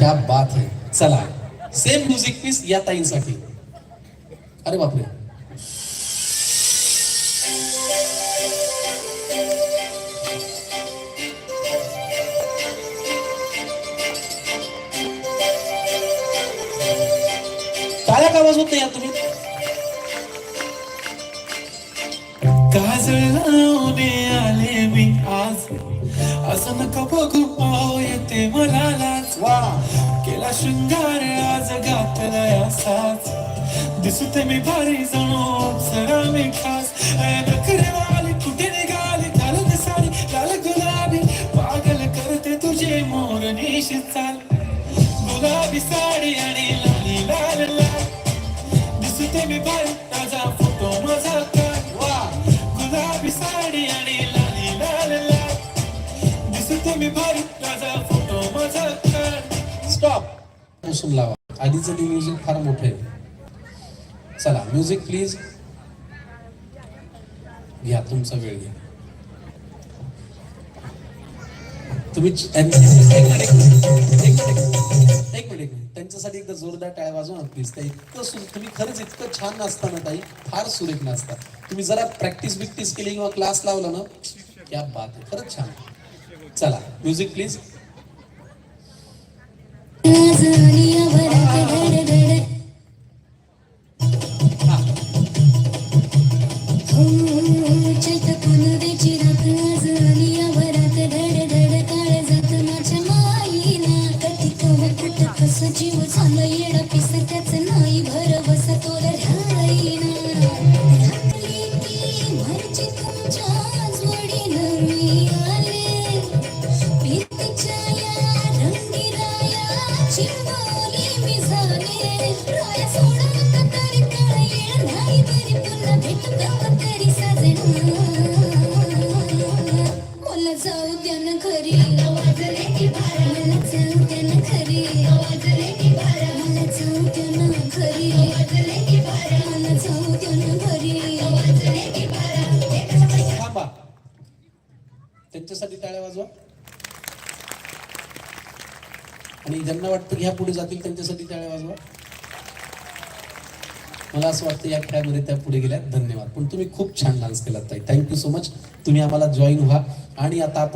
क्या बात है। चला सेम म्युझिक पीस या ताईंसाठी. अरे बापरे. काय का वाजवत नाही तुम्ही. काजळ लावणे आले मी आज. असं नका बघू पाव येते मला वा. केला शृंगार आज घातला असाच दिसते मी भारी जणू सरा मी खास. ऐ नखरे वाली कुठे निघाली? काल दिसाली लाल गुलाबी. पागल करते तुझे मोर निश चाल. गुलाबी साडी आणि लाली लाल लाल. दिसते मी भारी ताजा फोटो माझा काय वा. गुलाबी साडी आणि लाली लाल लाल. दिसते मी भारी ताजा पुसून लावा. आधीचं ते म्युझिक फार मोठं आहे. चला म्युझिक प्लीज. घ्या तुमचा वेळ घ्या. तुम्ही एक मिनिट, एक मिनिट, त्यांच्यासाठी एकदा जोरदार टाळ्या वाजवा ना प्लीज. ते इतकं तुम्ही खरंच इतकं छान नाचता ना ताई. फार सुरेख नाचता. तुम्ही जरा प्रॅक्टिस बिक्टिस केली किंवा क्लास लावला ना क्या बात आहे. खरंच छान. चला म्युझिक प्लीज. नाही झालं येण भेट त्याच नाही भर बस जाऊ द्या घरी. आवाजले की बारा जाऊ घरी. थांबा. त्यांच्यासाठी टाळ्या वाजवा. आणि ज्यांना वाटतं की ह्या पुढे जातील त्यांच्यासाठी टाळ्या वाजवा. मला असं वाटतं या खेळामध्ये त्या पुढे गेल्या. धन्यवाद. पण तुम्ही खूप छान डान्स केलात ताई. थँक्यू सो मच तुम्ही आम्हाला जॉईन व्हा. आणि आता आपण